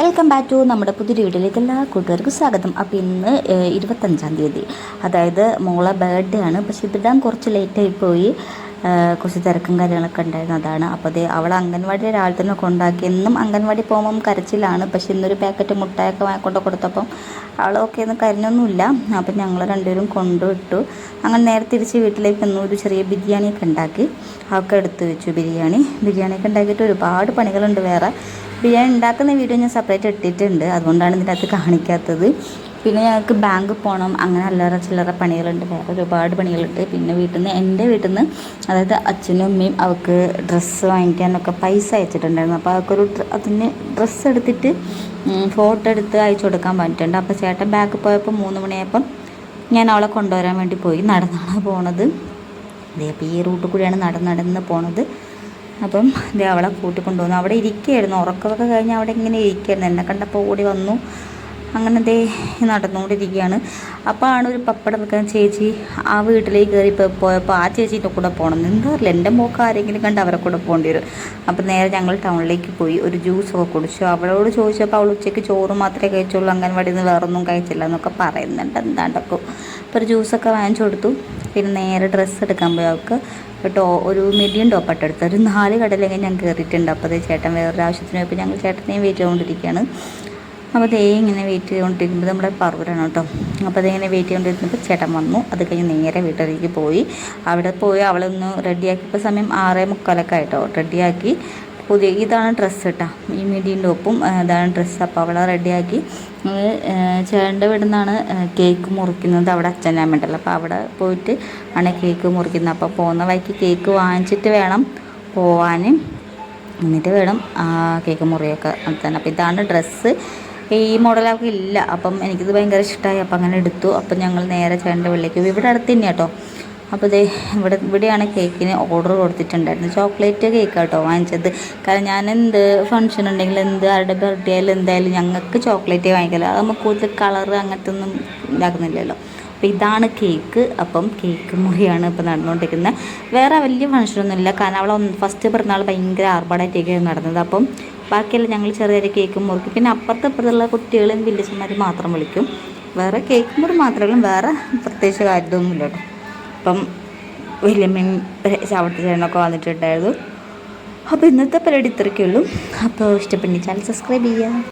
Welcome back to നമ്മുടെ പുതിയ വീഡിയോയിലേക്ക് എല്ലാ കൂട്ടുകാർക്കും സ്വാഗതം. അപ്പോൾ ഇന്ന് ഇരുപത്തഞ്ചാം തീയതി. അതായത് മോളെ ബർത്ത്ഡേ ആണ്. പക്ഷെ ഇതിടാൻ കുറച്ച് ലേറ്റായി പോയി. കുറച്ച് തിരക്കും കാര്യങ്ങളൊക്കെ ഉണ്ടായിരുന്നു അതാണ്. അപ്പോൾ അത് അവൾ അംഗൻവാടി രാവിലെ തന്നെ കൊണ്ടാക്കി. എന്നും അംഗൻവാടി പോകുമ്പം കരച്ചിലാണ്. പക്ഷെ ഇന്നൊരു പാക്കറ്റ് മുട്ടായൊക്കെ വാങ്ങിക്കൊണ്ട് കൊടുത്തപ്പം അവളൊക്കെ ഒന്നും കരഞ്ഞൊന്നുമില്ല. അപ്പം ഞങ്ങൾ രണ്ടുപേരും കൊണ്ടുവിട്ടു. അങ്ങനെ നേരെ തിരിച്ച് വീട്ടിലേക്ക് വന്നു ഒരു ചെറിയ ബിരിയാണിയൊക്കെ ഉണ്ടാക്കി. അവൾക്ക് എടുത്തു വെച്ചു ബിരിയാണി. ബിരിയാണിയൊക്കെ ഉണ്ടാക്കിയിട്ട് ഒരുപാട് പണികളുണ്ട് വേറെ. ബിരിയാണി ഉണ്ടാക്കുന്ന വീഡിയോ ഞാൻ സെപ്പറേറ്റ് ഇട്ടിട്ടുണ്ട്. അതുകൊണ്ടാണ് ഇതിന്റെ അകത്ത് കാണിക്കാത്തത്. പിന്നെ ഞങ്ങൾക്ക് ബാങ്ക് പോകണം അങ്ങനെ അല്ലറ ചില്ലറ പണികളുണ്ട്. വേറെ ഒരുപാട് പണികളുണ്ട്. പിന്നെ വീട്ടിൽ നിന്ന് എന്റെ വീട്ടിൽ നിന്ന് അതായത് അച്ഛനും അമ്മയും അവൾക്ക് ഡ്രസ്സ് വാങ്ങിക്കാനൊക്കെ പൈസ അയച്ചിട്ടുണ്ടായിരുന്നു. അപ്പോൾ അവൾക്കൊരു അതിന് ഡ്രസ്സ് എടുത്തിട്ട് ഫോട്ടോ എടുത്ത് അയച്ചു കൊടുക്കാൻ പറഞ്ഞിട്ടുണ്ട്. അപ്പോൾ ചേട്ടൻ ബാങ്ക് പോയപ്പോൾ മൂന്ന് മണിയായപ്പം ഞാൻ അവളെ കൊണ്ടുവരാൻ വേണ്ടി പോയി. നടന്നാണ് പോണത്. അതേ അപ്പോൾ ഈ റൂട്ടിൽ കൂടിയാണ് നടന്ന് നടന്ന് പോണത്. അപ്പം ദേ അവളെ കൂട്ടി കൊണ്ടുവന്നു. അവിടെ ഇരിക്കുകയായിരുന്നു ഉറക്കമൊക്കെ കഴിഞ്ഞ് അവിടെ ഇങ്ങനെ ഇരിക്കുകയായിരുന്നു എന്നെ കണ്ടപ്പോൾ ഓടി വന്നു. അങ്ങനെ ദേ നടന്നുകൊണ്ടിരിക്കുകയാണ്. അപ്പോൾ ആണ് ഒരു പപ്പടം വെക്കാൻ ചേച്ചി ആ വീട്ടിലേക്ക് കയറി പോയപ്പോൾ ആ ചേച്ചീന്റെ കൂടെ പോകണം എന്താ എന്റെ മോക്ക് ആരെങ്കിലും കണ്ട് അവരെ കൂടെ പോകേണ്ടി വരും. അപ്പോൾ നേരെ ഞങ്ങൾ ടൗണിലേക്ക് പോയി ഒരു ജ്യൂസൊക്കെ കുടിച്ചു. അവളോട് ചോദിച്ചപ്പോൾ അവൾ ഉച്ചയ്ക്ക് ചോറ് മാത്രമേ കഴിച്ചുള്ളൂ അംഗൻവാടിയിൽ നിന്ന് വേറൊന്നും കഴിച്ചില്ല എന്നൊക്കെ പറയുന്നുണ്ട്. എന്താണ്ടൊക്കെ. അപ്പോൾ ഒരു ജ്യൂസൊക്കെ വാങ്ങിച്ചു കൊടുത്തു. പിന്നെ നേരെ ഡ്രസ്സ് എടുക്കാൻ പോയി. അവൾക്ക് കേട്ടോ ഒരു മിഡിയം ടോപ്പായിട്ട് എടുത്തു. ഒരു നാല് കടയിലെങ്കിൽ ഞാൻ കയറിയിട്ടുണ്ട്. അപ്പോൾ അത് ചേട്ടൻ വേറൊരു ആവശ്യത്തിന് പോയപ്പോൾ ഞങ്ങൾ ചേട്ടനെയും വീട്ടിൽ ചെയ്തുകൊണ്ടിരിക്കുകയാണ് അപ്പോൾ ദേ ഇങ്ങനെ വെയിറ്റ് ചെയ്തുകൊണ്ടിരിക്കുമ്പോൾ നമ്മുടെ പറവൂരാണ് കേട്ടോ. അപ്പോൾ അതിങ്ങനെ വെയിറ്റ് ചെയ്തുകൊണ്ടിരുന്നപ്പോൾ ചേട്ടൻ വന്നു. അത് കഴിഞ്ഞ് നേരെ വീട്ടിലേക്ക് പോയി. അവിടെ പോയി അവളൊന്ന് റെഡിയാക്കിയപ്പോൾ സമയം ആറേ മുക്കാലൊക്കെ ആയിട്ടോ. റെഡിയാക്കി. പുതിയ ഇതാണ് ഡ്രസ്സ് കേട്ടോ. ഈ മീഡിയന്റെ ഒപ്പം ഇതാണ് ഡ്രസ്സ്. അപ്പോൾ അവളെ റെഡിയാക്കി. ചേട്ടന്റെ ഇവിടെ നിന്നാണ് കേക്ക് മുറിക്കുന്നത് അവിടെ അച്ഛന്റെ അമ്മയുണ്ടല്ലോ അപ്പോൾ അവിടെ പോയിട്ട് ആണ് കേക്ക് മുറിക്കുന്നത്. അപ്പോൾ പോകുന്ന വഴിക്ക് കേക്ക് വാങ്ങിച്ചിട്ട് വേണം പോവാൻ എന്നിട്ട് വേണം കേക്ക് മുറിയൊക്കെ നടത്താൻ. അപ്പോൾ ഇതാണ് ഡ്രസ്സ്. ഈ മോഡലൊക്കെ ഇല്ല. അപ്പം എനിക്കിത് ഭയങ്കര ഇഷ്ടമായി അപ്പം അങ്ങനെ എടുത്തു. അപ്പം ഞങ്ങൾ നേരെ ചേട്ടന്റെ വീട്ടിലേക്ക്. ഇവിടെ അടുത്ത് തന്നെയാണ് കേട്ടോ അപ്പോൾ ഇതേ ഇവിടെ ഇവിടെയാണ് കേക്കിന് ഓർഡർ കൊടുത്തിട്ടുണ്ടായിരുന്നത്. ചോക്ലേറ്റ് കേക്ക് കേട്ടോ വാങ്ങിച്ചത്. കാരണം ഞാൻ എന്ത് ഫംഗ്ഷൻ ഉണ്ടെങ്കിൽ എന്ത് ആരുടെ ബർത്ത്ഡേ ആയാലും എന്തായാലും ഞങ്ങൾക്ക് ചോക്ലേറ്റ് വാങ്ങിക്കല. അത് നമുക്ക് കൂടുതൽ കളറ് അങ്ങനത്തെ ഒന്നും ഇതാക്കുന്നില്ലല്ലോ. അപ്പോൾ ഇതാണ് കേക്ക് അപ്പം കേക്ക് മുറിയാണ് ഇപ്പോൾ നടന്നുകൊണ്ടിരിക്കുന്നത്. വേറെ വലിയ ഫംഗ്ഷനൊന്നുമില്ല കാരണം അവളെ ഫസ്റ്റ് പിറന്നാൾ ഭയങ്കര ആർഭാടായിട്ടൊക്കെയാണ് നടന്നത്. അപ്പം ബാക്കിയെല്ലാം ഞങ്ങൾ ചെറിയ ചെറിയ കേക്ക് മുറിക്കും. പിന്നെ അപ്പുറത്ത് അപ്പുറത്തുള്ള കുട്ടികളും വില്ലേജന്മാർ മാത്രം വിളിക്കും. വേറെ കേക്ക് മുറി മാത്രമേ വേറെ പ്രത്യേകിച്ച് കാര്യമൊന്നുമില്ല കേട്ടോ. അപ്പം വലിയമ്മയും ചവിട്ടി ചേട്ടനൊക്കെ വന്നിട്ടുണ്ടായിരുന്നു. അപ്പോൾ ഇന്നത്തെ പരിപാടി ഇത്രയൊക്കെ ഉള്ളൂ. അപ്പോൾ ഇഷ്ടപ്പെടുന്ന ചാനൽ സബ്സ്ക്രൈബ് ചെയ്യുക.